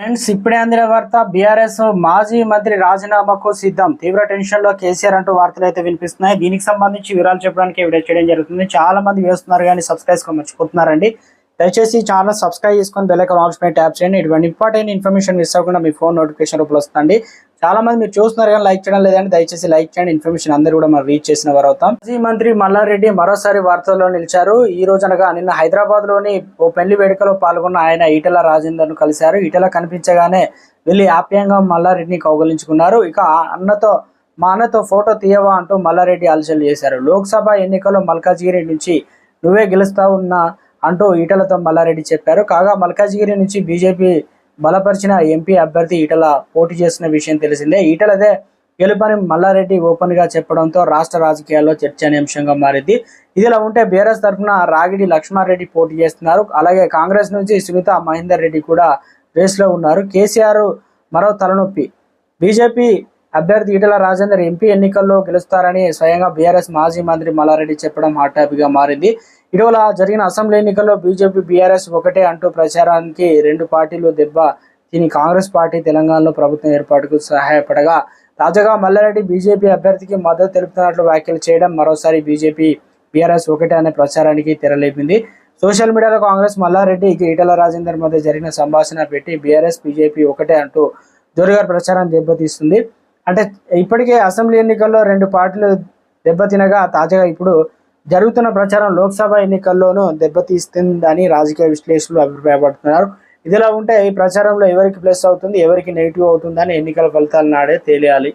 Friends ఇప్పుడే అందిన వార్త బీఆర్ఎస్ మాజీ మంత్రి రాజీనామాకు సిద్ధం. తీవ్ర టెన్షన్లో కేసీఆర్ అంటూ వార్తలు అయితే వినిపిస్తున్నాయి. దీనికి సంబంధించి వివరాలు చెప్పడానికి వీడియో చేయడం జరుగుతుంది. చాలా మంది వేస్తున్నారు కానీ సబ్స్క్రైబ్ మర్చిపోతున్నారండి. దయచేసి ఛానల్ సబ్స్క్రైబ్ చేసుకొని బెల్లైకన్ ఆప్షన్ ట్యాప్ చేయండి. ఇటువంటి ఇంపార్టెంట్ ఇన్ఫర్మేషన్ మిస్ అవ్వకుండా మీ ఫోన్ నోటిఫికేషన్ రూపంలో వస్తుంది చాలా మంది మీరు చూస్తున్నారు కానీ లైక్ చేయడం లేదండి. దయచేసి లైక్ చేయండి. ఇన్ఫర్మేషన్ అందరూ కూడా మనం రీచ్ చేసిన వారు అవుతాం. మాజీ మంత్రి మల్లారెడ్డి మరోసారి వార్తల్లో నిలిచారు. ఈ రోజు అనగా నిన్న హైదరాబాద్లోని ఓ పెళ్ళి వేడుకలో పాల్గొన్న ఆయన ఈటల రాజేందర్ను కలిశారు. ఈటల కనిపించగానే వెళ్ళి ఆప్యాయంగా మల్లారెడ్డిని కౌగలించుకున్నారు. ఇక అన్నతో మా అన్నతో ఫోటో తీయవా అంటూ మల్లారెడ్డి అలచలు చేశారు. లోక్సభ ఎన్నికల్లో మల్కాజ్గిరి నుంచి నువ్వే గెలుస్తావు ఉన్నా అంటూ ఈటలతో మల్లారెడ్డి చెప్పారు. కాగా మల్కాజ్గిరి నుంచి బీజేపీ బలపరిచిన ఎంపీ అభ్యర్థి ఈటల పోటీ చేసిన విషయం తెలిసిందే. ఈటలదే గెలుపని మల్లారెడ్డి ఓపెన్గా చెప్పడంతో రాష్ట్ర రాజకీయాల్లో చర్చనీయాంశంగా మారింది. ఇదిలా ఉంటే బీఆర్ఎస్ తరఫున రాగిడి లక్ష్మారెడ్డి పోటీ చేస్తున్నారు. అలాగే కాంగ్రెస్ నుంచి సునీత మహేందర్ రెడ్డి కూడా రేస్లో ఉన్నారు. కేసీఆర్ మరో తలనొప్పి. బీజేపీ అభ్యర్థి ఈటల రాజేందర్ ఎంపీ ఎన్నికల్లో గెలుస్తారని స్వయంగా బీఆర్ఎస్ మాజీ మంత్రి మల్లారెడ్డి చెప్పడం హాట్ టాపిక్గా మారింది. ఇటీవల జరిగిన అసెంబ్లీ ఎన్నికల్లో బీజేపీ బీఆర్ఎస్ ఒకటే అంటూ ప్రచారానికి రెండు పార్టీలు దెబ్బ దీని కాంగ్రెస్ పార్టీ తెలంగాణలో ప్రభుత్వం ఏర్పాటుకు సహాయపడగా తాజాగా మల్లారెడ్డి బీజేపీ అభ్యర్థికి మద్దతు తెలుపుతున్నట్లు వ్యాఖ్యలు చేయడం మరోసారి బీజేపీ బీఆర్ఎస్ ఒకటే అనే ప్రచారానికి తెరలేపింది. సోషల్ మీడియాలో కాంగ్రెస్ మల్లారెడ్డి ఈటల రాజేందర్ మధ్య జరిగిన సంభాషణ పెట్టి బీఆర్ఎస్ బీజేపీ ఒకటే అంటూ జోరుగా ప్రచారం దెబ్బతీస్తుంది. అంటే ఇప్పటికే అసెంబ్లీ ఎన్నికల్లో రెండు పార్టీలు దెబ్బతినగా తాజాగా ఇప్పుడు జరుగుతున్న ప్రచారం లోక్సభ ఎన్నికల్లోనూ దెబ్బతీస్తుందని రాజకీయ విశ్లేషకులు అభిప్రాయపడుతున్నారు. ఇదిలా ఉంటే ఈ ప్రచారంలో ఎవరికి ప్లస్ అవుతుంది ఎవరికి నెగిటివ్ అవుతుందని ఎన్నికల ఫలితాలు నాడే తేలియాలి.